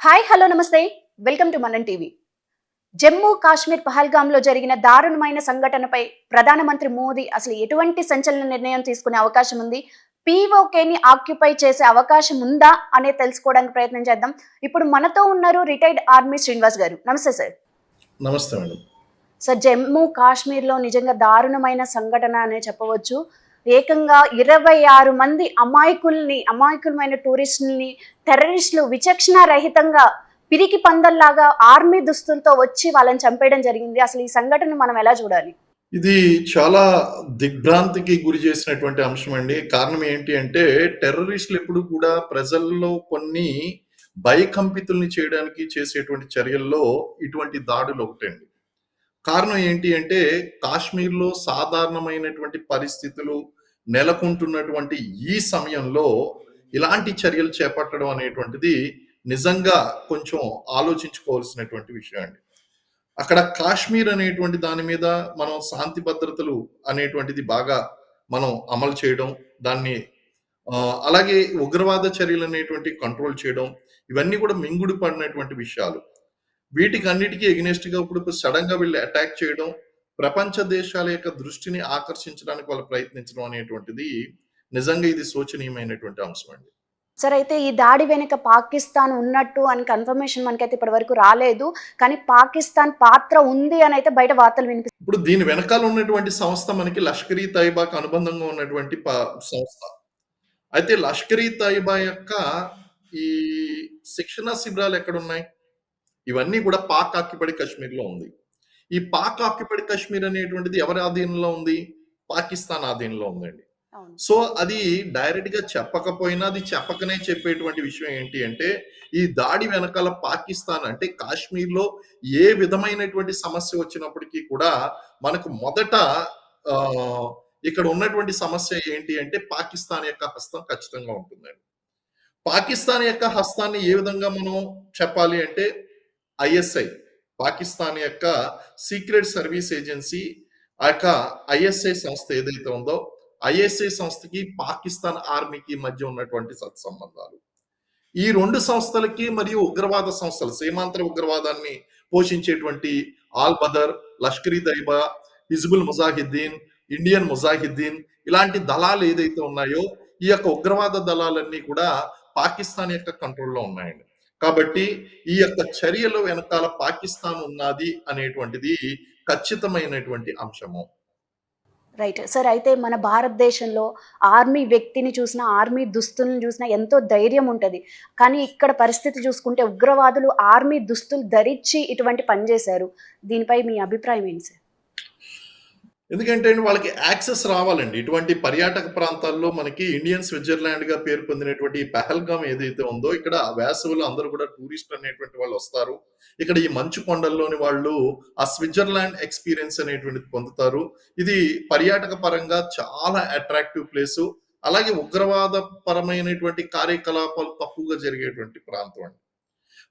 Hi hello నమస్తే. Welcome to Manan TV. Jammu Kashmir పహల్గామ్లో జరిగిన దారుణమైన సంఘటనపై ప్రధానమంత్రి మోదీ అసలు ఎటువంటి సంచలన నిర్ణయం తీసుకునే అవకాశం ఉంది? పీఓకేని ఆక్యుపై చేసే అవకాశం ఉందా అనే తెలుసుకోవడానికి ప్రయత్నం చేద్దాం. ఇప్పుడు మనతో ఉన్నారు రిటైర్డ్ ఆర్మీ శ్రీనివాస్ గారు. నమస్తే సార్. నమస్తే మేడం. సార్ జమ్మూ కాశ్మీర్లో నిజంగా దారుణమైన సంఘటన అనే చెప్పవచ్చు. ఏకంగా ఇరవై ఆరు మంది అమాయకుల్ని అమాయకులమైన టూరిస్టుల్ని టెర్రరిస్టులు విచక్షణ రహితంగా పిరికి పందల్లాగా ఆర్మీ దుస్తులతో వచ్చి వాళ్ళని చంపేయడం జరిగింది. అసలు ఈ సంఘటన మనం ఎలా చూడాలి? ఇది చాలా దిగ్భ్రాంతికి గురి చేసినటువంటి అంశం అండి. కారణం ఏంటి అంటే టెర్రరిస్టులు ఎప్పుడు కూడా ప్రజల్లో కొన్ని భయకంపితుల్ని చేయడానికి చేసేటువంటి చర్యల్లో ఇటువంటి దాడులు ఒకటండి. కారణం ఏంటి అంటే కాశ్మీర్లో సాధారణమైనటువంటి పరిస్థితులు నెలకొంటున్నటువంటి ఈ సమయంలో ఇలాంటి చర్యలు చేపట్టడం అనేటువంటిది నిజంగా కొంచెం ఆలోచించుకోవాల్సినటువంటి విషయం అండి. అక్కడ కాశ్మీర్ అనేటువంటి దాని మీద మనం శాంతి భద్రతలు అనేటువంటిది బాగా మనం అమలు చేయడం దాన్ని అలాగే ఉగ్రవాద చర్యలు అనేటువంటి కంట్రోల్ చేయడం ఇవన్నీ కూడా మింగుడు పడినటువంటి విషయాలు. వీటికి అన్నిటికీ ఎగ్నెస్ట్గా ఇప్పుడు సడన్గా వీళ్ళు అటాక్ చేయడం ప్రపంచ దేశాల యొక్క దృష్టిని ఆకర్షించడానికి వాళ్ళు ప్రయత్నించడం అనేటువంటిది నిజంగా ఇది శోచనీయమైనటువంటి అంశం అండి. సార్ అయితే ఈ దాడి వెనుక పాకిస్తాన్ ఉన్నట్టు అని కన్ఫర్మేషన్ మనకైతే ఇప్పటి వరకు రాలేదు. కానీ పాకిస్తాన్ పాత్ర ఉంది అని అయితే బయట వార్తలు వినిపిస్తాయి ఇప్పుడు దీని వెనకాల ఉన్నటువంటి సంస్థ మనకి లష్కరీ తైబాకి అనుబంధంగా ఉన్నటువంటి సంస్థ. అయితే లష్కరీ తైబా యొక్క ఈ శిక్షణ శిబిరాలు ఎక్కడ ఉన్నాయి ఇవన్నీ కూడా పాక్ ఆక్యుపైడ్ కాశ్మీర్లో ఉంది. ఈ పాక్ ఆక్యుపైడ్ కాశ్మీర్ అనేటువంటిది ఎవరి ఆధీనంలో ఉంది? పాకిస్తాన్ ఆధీనంలో ఉందండి. సో అది డైరెక్ట్గా చెప్పకపోయినా అది చెప్పకనే చెప్పేటువంటి విషయం ఏంటి అంటే ఈ దాడి వెనకాల పాకిస్తాన్ అంటే కాశ్మీర్లో ఏ విధమైనటువంటి సమస్య వచ్చినప్పటికీ కూడా మనకు మొదట ఆ, ఇక్కడ ఉన్నటువంటి సమస్య ఏంటి అంటే పాకిస్తాన్ యొక్క హస్తం ఖచ్చితంగా ఉంటుందండి. పాకిస్తాన్ యొక్క హస్తాన్ని ఏ విధంగా మనం చెప్పాలి అంటే ఐఎస్ఐ. పాకిస్తాన్ యొక్క సీక్రెట్ సర్వీస్ ఏజెన్సీ ఆ యొక్క ఐఎస్ఐ సంస్థ ఏదైతే ఉందో ఐఎస్ఐ సంస్థకి పాకిస్తాన్ ఆర్మీకి మధ్య ఉన్నటువంటి సత్సంబంధాలు. ఈ రెండు సంస్థలకి మరియు ఉగ్రవాద సంస్థలు సీమాంతర ఉగ్రవాదాన్ని పోషించేటువంటి ఆల్ బదర్ లష్కరీ దైబా హిజ్బుల్ ముజాహిద్దీన్ ఇండియన్ ముజాహిద్దీన్ ఇలాంటి దళాలు ఏదైతే ఉన్నాయో ఈ యొక్క ఉగ్రవాద దళాలన్నీ కూడా పాకిస్తాన్ యొక్క కంట్రోల్లో ఉన్నాయండి. కాబట్టి ఈ యొక్క చర్యలు వెనకాల పాకిస్తాన్ ఉన్నది అనేటువంటిది ఖచ్చితమైనటువంటి అంశము. రైట్ సార్ అయితే మన భారతదేశంలో ఆర్మీ వ్యక్తిని చూసినా ఆర్మీ దుస్తులను చూసినా ఎంతో ధైర్యం ఉంటుంది. కానీ ఇక్కడ పరిస్థితి చూసుకుంటే ఉగ్రవాదులు ఆర్మీ దుస్తులు ధరించి ఇటువంటి పని చేశారు. దీనిపై మీ అభిప్రాయం ఏంటి సార్ ఎందుకంటే వాళ్ళకి యాక్సెస్ రావాలండి. ఇటువంటి పర్యాటక ప్రాంతాల్లో మనకి ఇండియన్ స్విట్జర్లాండ్గా పేరు పొందినటువంటి పెహల్గాం ఏదైతే ఉందో ఇక్కడ వేసవిలో అందరూ కూడా టూరిస్ట్ అనేటువంటి వాళ్ళు వస్తారు. ఇక్కడ ఈ మంచు కొండల్లోని వాళ్ళు ఆ స్విట్జర్లాండ్ ఎక్స్పీరియన్స్ అనేటువంటిది పొందుతారు. ఇది పర్యాటక పరంగా చాలా అట్రాక్టివ్ ప్లేసు. అలాగే ఉగ్రవాద పరమైనటువంటి కార్యకలాపాలు తక్కువగా జరిగేటువంటి ప్రాంతం అండి.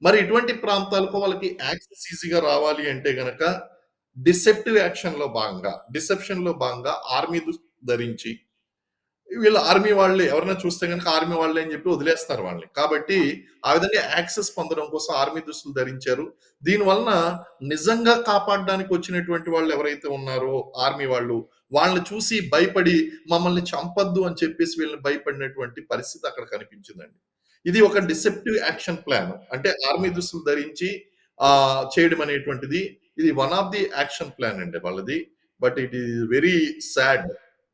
మరి ఇటువంటి ప్రాంతాలకు వాళ్ళకి యాక్సెస్ ఈజీగా రావాలి అంటే గనక డిసెప్టివ్ యాక్షన్లో భాగంగా డిసెప్షన్లో భాగంగా ఆర్మీ ధరించి వీళ్ళు ఆర్మీ వాళ్ళు ఎవరైనా చూస్తే కనుక ఆర్మీ వాళ్ళే అని చెప్పి వదిలేస్తారు వాళ్ళని. కాబట్టి ఆ విధంగా యాక్సెస్ పొందడం కోసం ఆర్మీ దుస్తులు ధరించారు. దీని వలన నిజంగా కాపాడడానికి వచ్చినటువంటి వాళ్ళు ఎవరైతే ఉన్నారో ఆర్మీ వాళ్ళు వాళ్ళని చూసి భయపడి మమ్మల్ని చంపద్దు అని చెప్పేసి వీళ్ళని భయపడినటువంటి పరిస్థితి అక్కడ కనిపించిందండి. ఇది ఒక డిసెప్టివ్ యాక్షన్ ప్లాన్. అంటే ఆర్మీ దుస్తులు ధరించి ఆ చేయడం అనేటువంటిది ఇది one of the action plan అండి వాళ్ళది but it is very sad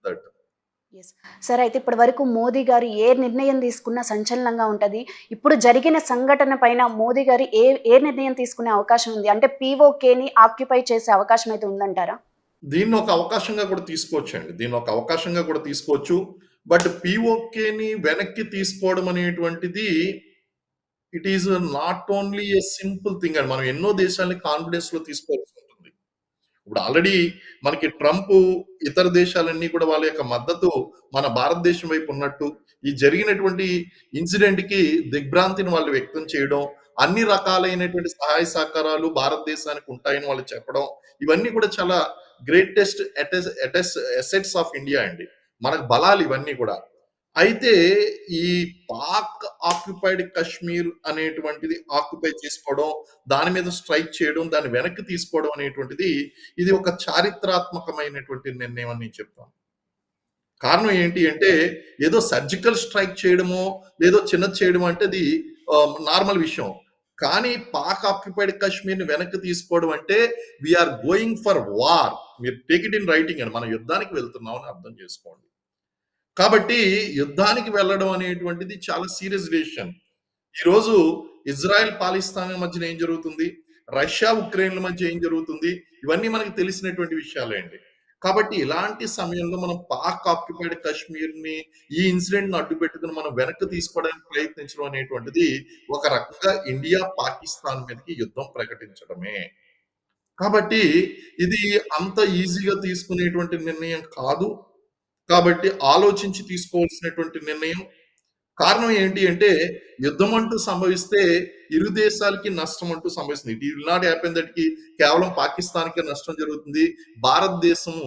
that sir అయితే ఇప్పటి వరకు మోదీ గారు ఏ నిర్ణయం తీసుకున్నా సంచలనంగా ఉంటుంది. ఇప్పుడు జరిగిన సంఘటన పైన మోదీ గారు ఏ ఏ నిర్ణయం తీసుకునే అవకాశం ఉంది? అంటే పీఓకేని ఆక్యుపై చేసే అవకాశం అయితే ఉందంటారా? దీన్ని ఒక అవకాశంగా కూడా తీసుకోవచ్చు అండి దీన్ని ఒక అవకాశంగా కూడా తీసుకోవచ్చు. బట్ పిఓకేని వెనక్కి తీసుకోవడం అనేటువంటిది it is not only a simple thing and మనం ఎన్నో దేశాలని కాన్ఫిడెన్స్లో తీసుకోవాల్సి ఉంటుంది. ఇప్పుడు ఆల్రెడీ మనకి ట్రంప్ ఇతర దేశాలన్నీ కూడా వాళ్ళ యొక్క మద్దతు మన భారతదేశం వైపు ఉన్నట్టు ఈ జరిగినటువంటి ఇన్సిడెంట్కి దిగ్భ్రాంతిని వాళ్ళు వ్యక్తం చేయడం అన్ని రకాలైనటువంటి సహాయ సహకారాలు భారతదేశానికి ఉంటాయని వాళ్ళు చెప్పడం ఇవన్నీ కూడా చాలా గ్రేటెస్ట్ అసెట్స్ ఆఫ్ ఇండియా అండి. మనకు బలాలు ఇవన్నీ కూడా. అయితే ఈ పాక్ ఆక్యుపైడ్ కశ్మీర్ అనేటువంటిది ఆక్యుపై చేసుకోవడం, దాని మీద స్ట్రైక్ చేయడం, దాన్ని వెనక్కి తీసుకోవడం అనేటువంటిది ఇది ఒక చారిత్రాత్మకమైనటువంటి నిర్ణయం అని నేను చెప్తాను. కారణం ఏంటి అంటే ఏదో సర్జికల్ స్ట్రైక్ చేయడమో, లేదో చిన్నది చేయడం అంటే అది um, నార్మల్ విషయం. కానీ పాక్ ఆక్యుపైడ్ కశ్మీర్‌ని వెనక్కి తీసుకోవడం అంటే we are going for war. మీరు టేక్ ఇట్ ఇన్ రైటింగ్ అని మనం యుద్ధానికి వెళ్తున్నామని అర్థం చేసుకోండి. కాబట్టి యుద్ధానికి వెళ్ళడం అనేటువంటిది చాలా సీరియస్ డెసిషన్. ఈరోజు ఇజ్రాయెల్, పాలిస్తాన్ మధ్యన ఏం జరుగుతుంది? రష్యా, ఉక్రెయిన్‌ల మధ్య ఏం జరుగుతుంది? ఇవన్నీ మనకు తెలిసినటువంటి విషయాలే అండి. కాబట్టి ఇలాంటి సమయంలో మనం పాక్ ఆక్యుపైడ్ కాశ్మీర్ని ఈ ఇన్సిడెంట్‌ని అడ్డుపెట్టుకొని మనం వెనక్కి తీసుకోవడానికి ప్రయత్నించడం అనేటువంటిది ఒక రకంగా ఇండియా, పాకిస్తాన్ మీదకి యుద్ధం ప్రకటించడమే. కాబట్టి ఇది అంత ఈజీగా తీసుకునేటువంటి నిర్ణయం కాదు. కాబట్టి ఆలోచించి తీసుకోవాల్సినటువంటి నిర్ణయం. కారణం ఏంటి అంటే యుద్ధం అంటూ సంభవిస్తే ఇరు దేశాలకి నష్టం అంటూ సంభవిస్తుంది. ఇట్ విల్ నాట్ హ్యాపెన్ దట్‌కి కేవలం పాకిస్తాన్కి నష్టం జరుగుతుంది. భారతదేశం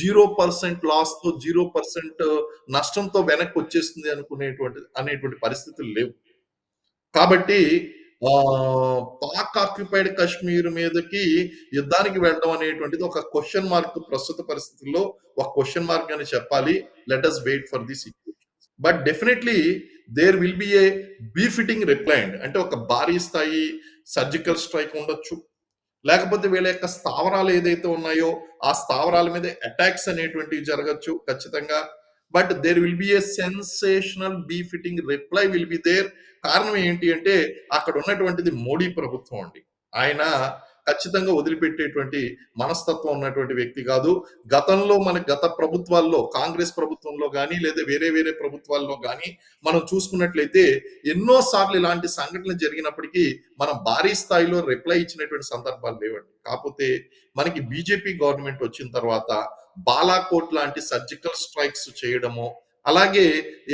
0% లాస్‌తో జీరో పర్సెంట్ నష్టంతో వెనక్కి వచ్చేస్తుంది అనుకునేటువంటి అనేటువంటి పరిస్థితులు లేవు. కాబట్టి పాక్ ఆక్యుపైడ్ కశ్మీర్ మీదకి యుద్ధానికి వెళ్ళడం అనేటువంటిది ఒక క్వశ్చన్ మార్క్ ప్రస్తుత పరిస్థితుల్లో ఒక క్వశ్చన్ మార్క్ అని చెప్పాలి. Let us wait for the situation. But definitely there will be a befitting reply అండి. అంటే ఒక భారీ స్థాయి సర్జికల్ స్ట్రైక్ ఉండొచ్చు. లేకపోతే వీళ్ళ యొక్క స్థావరాలు ఏదైతే ఉన్నాయో, ఆ స్థావరాల మీద అటాక్స్ అనేటువంటివి జరగొచ్చు ఖచ్చితంగా. But there will be a sensational befitting reply will be there. కారణం ఏంటి అంటే అక్కడ ఉన్నటువంటిది మోడీ ప్రభుత్వం అండి. ఆయన ఖచ్చితంగా వదిలిపెట్టేటువంటి మనస్తత్వం ఉన్నటువంటి వ్యక్తి కాదు. గతంలో మన గత ప్రభుత్వాల్లో కాంగ్రెస్ ప్రభుత్వంలో కానీ లేదా వేరే వేరే ప్రభుత్వాల్లో కానీ మనం చూసుకున్నట్లయితే ఎన్నో సార్లు ఇలాంటి సంఘటనలు జరిగినప్పటికీ మనం భారీ స్థాయిలో రిప్లై ఇచ్చినటువంటి సందర్భాలు లేవండి. కాకపోతే మనకి బీజేపీ గవర్నమెంట్ వచ్చిన తర్వాత బాలాకోట్ లాంటి సర్జికల్ స్ట్రైక్స్ చేయడము, అలాగే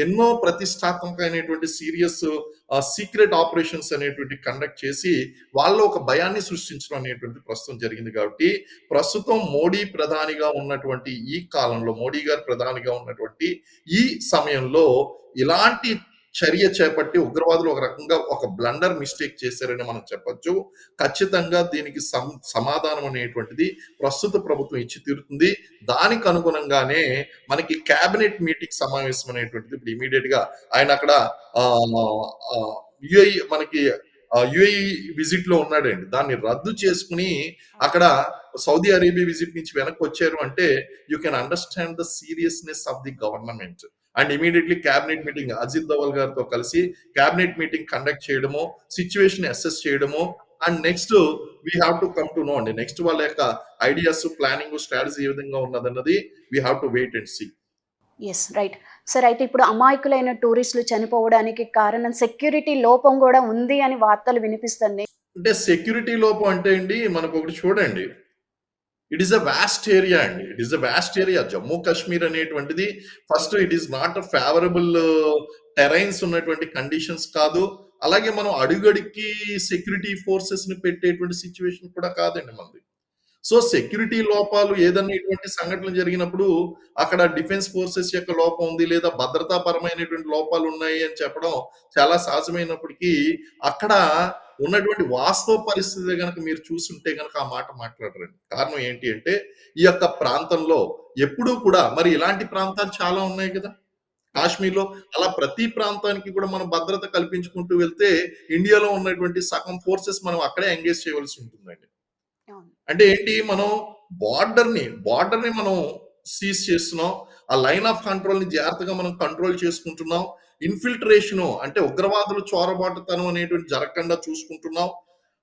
ఎన్నో ప్రతిష్టాత్మకమైనటువంటి సీరియస్ సీక్రెట్ ఆపరేషన్స్ అనేటువంటి కండక్ట్ చేసి వాళ్ళు ఒక భయాన్ని సృష్టించడం అనేటువంటి ప్రస్తుతం జరిగింది కాబట్టి, ప్రస్తుతం మోడీ ప్రధానిగా ఉన్నటువంటి ఈ కాలంలో మోడీ గారు ప్రధానిగా ఉన్నటువంటి ఈ సమయంలో ఇలాంటి చర్య చేపట్టి ఉగ్రవాదులు ఒక రకంగా ఒక బ్లండర్ మిస్టేక్ చేశారని మనం చెప్పొచ్చు. ఖచ్చితంగా దీనికి సం సమాధానం అనేటువంటిది ప్రస్తుత ప్రభుత్వం ఇచ్చి తీరుతుంది. దానికి అనుగుణంగానే మనకి క్యాబినెట్ మీటింగ్ సమావేశం అనేటువంటిది ఇప్పుడు గా ఆయన అక్కడ యుఐ మనకి ఆహ్, విజిట్లో ఉన్నాడండి. దాన్ని రద్దు చేసుకుని అక్కడ సౌదీ అరేబియా విజిట్ నుంచి వెనక్కి వచ్చారు అంటే you can understand the seriousness of the government. And immediately cabinet meeting Ajit Doval గారితో కలిసి క్యాబినెట్ మీటింగ్ కండక్ట్ చేయడము, సిట్యుయేషన్ అసెస్ చేయడము and next we have to come to know అండి. నెక్స్ట్ వాళ్ళ యొక్క ఐడియాస్, ప్లానింగ్, స్ట్రాటజీ ఏ విధంగా ఉన్నదన్నది we have to wait and see. Yes. Right. Sir అయితే ఇప్పుడు అమాయకులైన టూరిస్టులు చనిపోవడానికి కారణం సెక్యూరిటీ లోపం గూడా ఉంది అని వార్తలు వినిపిస్తున్నాయి. అంటే సెక్యూరిటీ లోపం అంటే అండి మనకొకటి చూడండి. It is a vast area అండి. It is a vast area. Jammu Kashmir అనేటువంటిది first it is not a favourable terrains ఉన్నటువంటి కండిషన్స్ కాదు. అలాగే మనం అడుగడికి సెక్యూరిటీ ఫోర్సెస్ని పెట్టేటువంటి సిచ్యువేషన్ కూడా కాదండి మనది. సో, సెక్యూరిటీ లోపాలు ఏదన్నా ఇటువంటి సంఘటనలు జరిగినప్పుడు అక్కడ డిఫెన్స్ ఫోర్సెస్ యొక్క లోపం ఉంది లేదా భద్రతాపరమైనటువంటి లోపాలు ఉన్నాయి అని చెప్పడం చాలా సహజమైనప్పటికీ అక్కడ ఉన్నటువంటి వాస్తవ పరిస్థితి గనక మీరు చూసుంటే కనుక ఆ మాట మాట్లాడరండి. కారణం ఏంటి అంటే ఈ యొక్క ప్రాంతంలో ఎప్పుడూ కూడా మరి ఇలాంటి ప్రాంతాలు చాలా ఉన్నాయి కదా! కాశ్మీర్‌లో అలా ప్రతి ప్రాంతానికి కూడా మనం భద్రత కల్పించుకుంటూ వెళ్తే ఇండియాలో ఉన్నటువంటి సగం ఫోర్సెస్ మనం అక్కడే ఎంగేజ్ చేయవలసి ఉంటుందండి. అంటే ఏంటి మనం బార్డర్ని బార్డర్ని మనం సీజ్ చేస్తున్నాం. ఆ లైన్ ఆఫ్ కంట్రోల్ని జాగ్రత్తగా మనం కంట్రోల్ చేసుకుంటున్నాం. ఇన్ఫిల్ట్రేషను అంటే ఉగ్రవాదులు చోరబాటుతనం అనేటువంటి జరగకుండా చూసుకుంటున్నాం.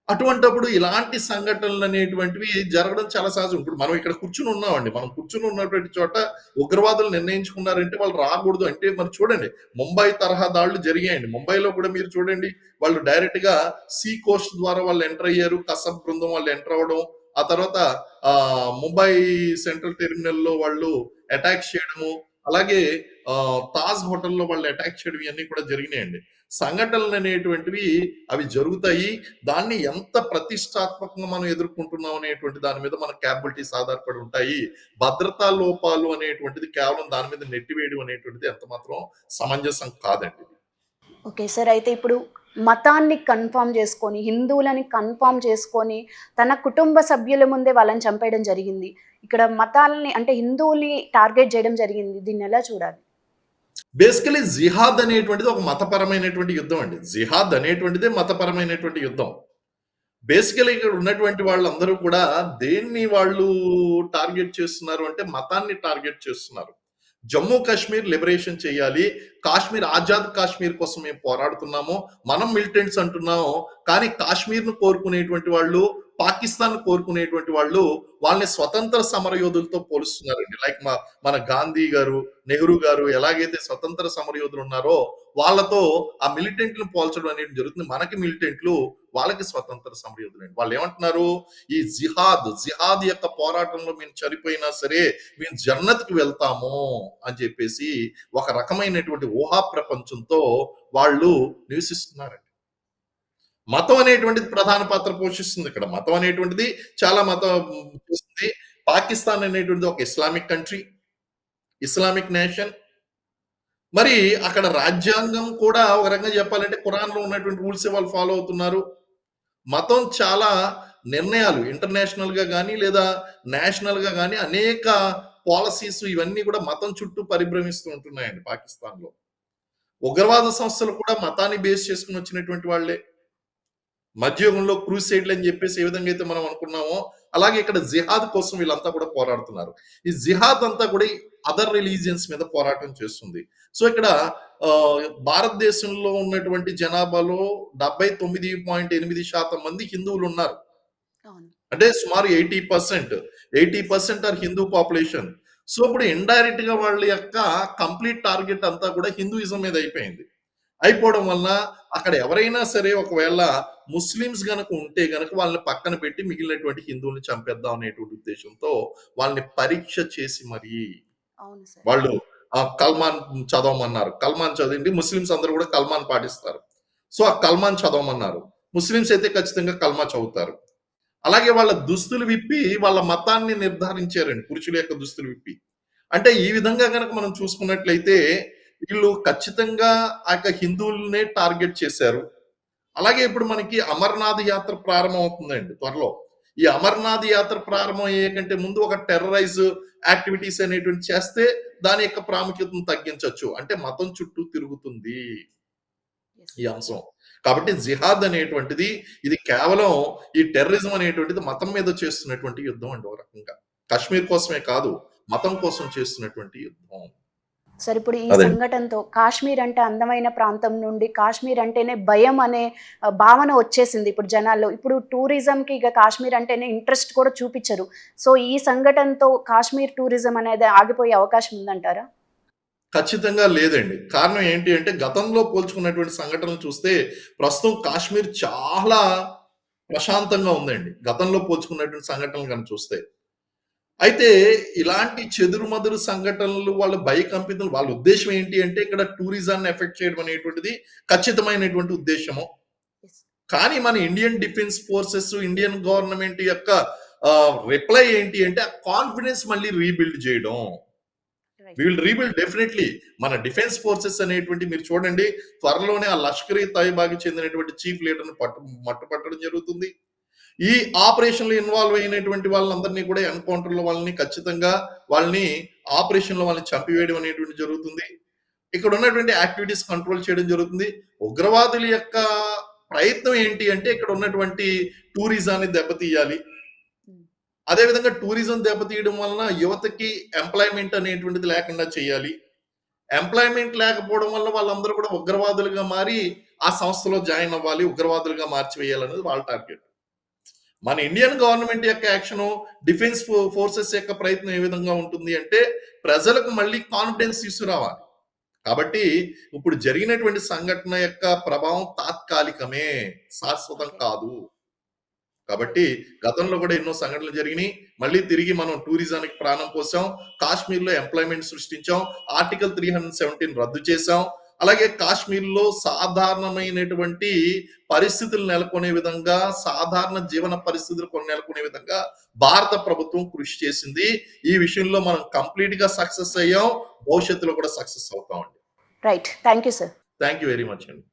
అటువంటప్పుడు ఇలాంటి సంఘటనలు అనేటువంటివి జరగడం చాలా సహజం. ఇప్పుడు మనం ఇక్కడ కూర్చుని ఉన్నామండి. మనం కూర్చొని ఉన్నటువంటి చోట ఉగ్రవాదులు నిర్ణయించుకున్నారంటే వాళ్ళు రాకూడదు అంటే మరి చూడండి ముంబై తరహా దాడులు జరిగాయండి. ముంబైలో కూడా మీరు చూడండి వాళ్ళు డైరెక్ట్గా సీ కోస్ట్ ద్వారా వాళ్ళు ఎంటర్ అయ్యారు. కసబ్ బృందం వాళ్ళు ఎంటర్ అవ్వడం. ఆ తర్వాత ఆ ముంబై సెంట్రల్ టెర్మినల్‌లో వాళ్ళు అటాక్ చేయడము. అలాగే తాజ్ హోటల్‌లో వాళ్ళు అటాక్ చేయడం ఇవన్నీ కూడా జరిగినాయండి. సంఘటనలు అనేటువంటివి అవి జరుగుతాయి. దాన్ని ఎంత ప్రతిష్టాత్మకంగా మనం ఎదుర్కొంటున్నాం అనేటువంటి దాని మీద మన క్యాపబిలిటీస్ ఆధారపడి ఉంటాయి. భద్రతా లోపాలు అనేటువంటిది కేవలం దాని మీద నెట్టివేయడం అనేటువంటిది ఎంత మాత్రం సమంజసం కాదండి. ఓకే సార్ అయితే ఇప్పుడు మతాన్ని కన్ఫామ్ చేసుకొని హిందువులని కన్ఫామ్ చేసుకొని తన కుటుంబ సభ్యుల ముందే వాళ్ళని చంపేయడం జరిగింది. ఇక్కడ మతాలని అంటే హిందువుల్ని టార్గెట్ చేయడం జరిగింది. దీన్ని ఎలా చూడాలి? బేసికలీ జిహాద్ అనేటువంటిది ఒక మతపరమైనటువంటి యుద్ధం అండి. జిహాద్ అనేటువంటిదే మతపరమైనటువంటి యుద్ధం. బేసికలీ ఇక్కడ ఉన్నటువంటి వాళ్ళందరూ కూడా దేన్ని వాళ్ళు టార్గెట్ చేస్తున్నారు అంటే మతాన్ని టార్గెట్ చేస్తున్నారు. జమ్మూ కాశ్మీర్ లిబరేషన్ చేయాలి. కాశ్మీర్ ఆజాద్ కాశ్మీర్ కోసం మేము పోరాడుతున్నాము. మనం మిలిటెంట్స్ అంటున్నాము. కానీ కాశ్మీర్ను కోరుకునేటువంటి వాళ్ళు పాకిస్తాన్ కోరుకునేటువంటి వాళ్ళు వాళ్ళని స్వతంత్ర సమర యోధులతో పోలుస్తున్నారండి. లైక్ మా మన గాంధీ గారు నెహ్రూ గారు ఎలాగైతే స్వతంత్ర సమరయోధులు ఉన్నారో వాళ్ళతో ఆ మిలిటెంట్లు పోల్చడం అనేది జరుగుతుంది. మనకి మిలిటెంట్లు వాళ్ళకి స్వతంత్ర సమరయోధులు అండి వాళ్ళు ఏమంటున్నారు? ఈ జిహాద్ జిహాద్ యొక్క పోరాటంలో మేము చనిపోయినా సరే మేము జన్నత్కి వెళ్తాము అని చెప్పేసి ఒక రకమైనటువంటి ఊహా ప్రపంచంతో వాళ్ళు నివసిస్తున్నారండి. మతం అనేటువంటిది ప్రధాన పాత్ర పోషిస్తుంది ఇక్కడ. మతం అనేటువంటిది చాలా మతం పాకిస్తాన్ అనేటువంటిది ఒక ఇస్లామిక్ కంట్రీ ఇస్లామిక్ నేషన్ మరి అక్కడ రాజ్యాంగం కూడా ఒక రకంగా చెప్పాలంటే కురాన్లో ఉన్నటువంటి రూల్స్ వాళ్ళు ఫాలో అవుతున్నారు. మతం చాలా నిర్ణయాలు ఇంటర్నేషనల్గా కానీ లేదా నేషనల్గా కానీ అనేక పాలసీస్ ఇవన్నీ కూడా మతం చుట్టూ పరిభ్రమిస్తూ ఉంటున్నాయండి పాకిస్తాన్లో ఉగ్రవాద సంస్థలు కూడా మతాన్ని బేస్ చేసుకుని వచ్చినటువంటి వాళ్ళే. మధ్యయుగంలో క్రూసైడ్లు అని చెప్పేసి ఏ విధంగా అయితే మనం అనుకున్నామో అలాగే ఇక్కడ జిహాద్ కోసం వీళ్ళంతా కూడా పోరాడుతున్నారు. ఈ జిహాద్ అంతా కూడా అదర్ రిలీజియన్స్ మీద పోరాటం చేస్తుంది. సో ఇక్కడ ఆ, భారతదేశంలో ఉన్నటువంటి జనాభాలో డెబ్బై తొమ్మిది పాయింట్ ఎనిమిది శాతం మంది హిందువులు ఉన్నారు. అంటే సుమారు eighty percent eighty percent are Hindu population. So ఇప్పుడు ఇండైరెక్ట్గా వాళ్ళ యొక్క కంప్లీట్ టార్గెట్ అంతా కూడా హిందూయిజం మీద అయిపోయింది. అయిపోవడం వలన అక్కడ ఎవరైనా సరే ఒకవేళ ముస్లిమ్స్ గనక ఉంటే గనక వాళ్ళని పక్కన పెట్టి మిగిలినటువంటి హిందువుల్ని చంపేద్దాం అనేటువంటి ఉద్దేశంతో వాళ్ళని పరీక్ష చేసి మరి వాళ్ళు ఆ కల్మాన్ చదవమన్నారు. కల్మాన్ చదివింది ముస్లిమ్స్ అందరూ కూడా కల్మాన్ పాటిస్తారు. సో ఆ కల్మాన్ చదవమన్నారు. ముస్లిమ్స్ అయితే ఖచ్చితంగా కల్మా చదువుతారు. అలాగే వాళ్ళ దుస్తులు విప్పి వాళ్ళ మతాన్ని నిర్ధారించారండి పురుషుల యొక్క దుస్తులు విప్పి. అంటే ఈ విధంగా కనుక మనం చూసుకున్నట్లయితే వీళ్ళు ఖచ్చితంగా ఆ యొక్క హిందువులనే టార్గెట్ చేశారు. అలాగే ఇప్పుడు మనకి అమర్నాథ్ యాత్ర ప్రారంభం అవుతుందండి త్వరలో. ఈ అమర్నాథ్ యాత్ర ప్రారంభం అయ్యే కంటే ముందు ఒక టెర్రరైజ్ యాక్టివిటీస్ అనేటువంటి చేస్తే దాని యొక్క ప్రాముఖ్యతను తగ్గించవచ్చు అంటే మతం చుట్టూ తిరుగుతుంది. ఈ అంశం. కాబట్టి జిహాద్ అనేటువంటిది ఇది కేవలం ఈ టెర్రరిజం అనేటువంటిది మతం మీద చేస్తున్నటువంటి యుద్ధం అండి ఒక రకంగా. కాశ్మీర్ కోసమే కాదు మతం కోసం చేస్తున్నటువంటి యుద్ధం. సార్ ఇప్పుడు ఈ. సంఘటనతో కాశ్మీర్ అంటే అందమైన ప్రాంతం నుండి కాశ్మీర్ అంటేనే భయం అనే భావన వచ్చేసింది ఇప్పుడు జనాల్లో. ఇప్పుడు టూరిజంకి ఇక కాశ్మీర్ అంటేనే ఇంట్రెస్ట్ కూడా చూపించరు. సో ఈ సంఘటనతో కాశ్మీర్ టూరిజం అనేది ఆగిపోయే అవకాశం ఉందంటారా? ఖచ్చితంగా లేదండి. కారణం ఏంటి అంటే గతంలో పోల్చుకున్నటువంటి సంఘటనలు చూస్తే ప్రస్తుతం కాశ్మీర్ చాలా ప్రశాంతంగా ఉందండి. గతంలో పోల్చుకున్నటువంటి సంఘటనలు కనుక చూస్తే. అయితే ఇలాంటి చెదురుమదురు సంఘటనలు వాళ్ళ భయకంపితులు వాళ్ళ ఉద్దేశం ఏంటి అంటే ఇక్కడ టూరిజాన్ని ఎఫెక్ట్ చేయడం అనేటువంటిది ఖచ్చితమైనటువంటి ఉద్దేశము. కానీ మన Indian defence forces Indian government యొక్క రిప్లై ఏంటి అంటే ఆ కాన్ఫిడెన్స్ మళ్ళీ రీబిల్డ్ చేయడం. విల్ రీబిల్డ్ డెఫినెట్లీ మన డిఫెన్స్ ఫోర్సెస్ అనేటువంటి మీరు చూడండి త్వరలోనే ఆ లష్కర్ తైబాకి చెందినటువంటి చీఫ్ లీడర్ని పట్టు మట్టుపట్టడం జరుగుతుంది ఈ ఆపరేషన్లో ఇన్వాల్వ్ అయినటువంటి వాళ్ళందరినీ కూడా ఎన్కౌంటర్లో వాళ్ళని ఖచ్చితంగా వాళ్ళని ఆపరేషన్లో వాళ్ళని చంపివేయడం అనేటువంటి జరుగుతుంది. ఇక్కడ ఉన్నటువంటి యాక్టివిటీస్ కంట్రోల్ చేయడం జరుగుతుంది. ఉగ్రవాదుల యొక్క ప్రయత్నం ఏంటి అంటే ఇక్కడ ఉన్నటువంటి టూరిజాన్ని దెబ్బతీయాలి. అదేవిధంగా టూరిజం దెబ్బతీయడం వలన యువతకి ఎంప్లాయ్మెంట్ అనేటువంటిది లేకుండా చేయాలి. ఎంప్లాయ్మెంట్ లేకపోవడం వల్ల వాళ్ళందరూ కూడా ఉగ్రవాదులుగా మారి ఆ సంస్థలో జాయిన్ అవ్వాలి ఉగ్రవాదులుగా మార్చివేయాలనేది వాళ్ళ టార్గెట్. మన ఇండియన్ గవర్నమెంట్ యొక్క యాక్షన్ డిఫెన్స్ ఫోర్సెస్ యొక్క ప్రయత్నం ఏ విధంగా ఉంటుంది అంటే ప్రజలకు మళ్ళీ కాన్ఫిడెన్స్ తీసుకురావాలి. కాబట్టి ఇప్పుడు జరిగినటువంటి సంఘటన యొక్క ప్రభావం తాత్కాలికమే శాశ్వతం కాదు. కాబట్టి గతంలో కూడా ఎన్నో సంఘటనలు జరిగినాయి. మళ్ళీ తిరిగి మనం టూరిజానికి ప్రాణం పోసాం. కాశ్మీర్లో ఎంప్లాయ్మెంట్ సృష్టించాం. ఆర్టికల్ త్రీ హండ్రెడ్ సెవెంటీన్ రద్దు చేశాం అలాగే కాశ్మీర్‌లో సాధారణమైనటువంటి పరిస్థితులు నెలకొనే విధంగా, సాధారణ జీవన పరిస్థితులు కొన్ని నెలకొనే విధంగా భారత ప్రభుత్వం కృషి చేసింది. ఈ విషయంలో మనం కంప్లీట్‌గా సక్సెస్ అయ్యాం. భవిష్యత్తులో కూడా success అవుతామండి. Right. Thank you sir. Thank you very much అండి.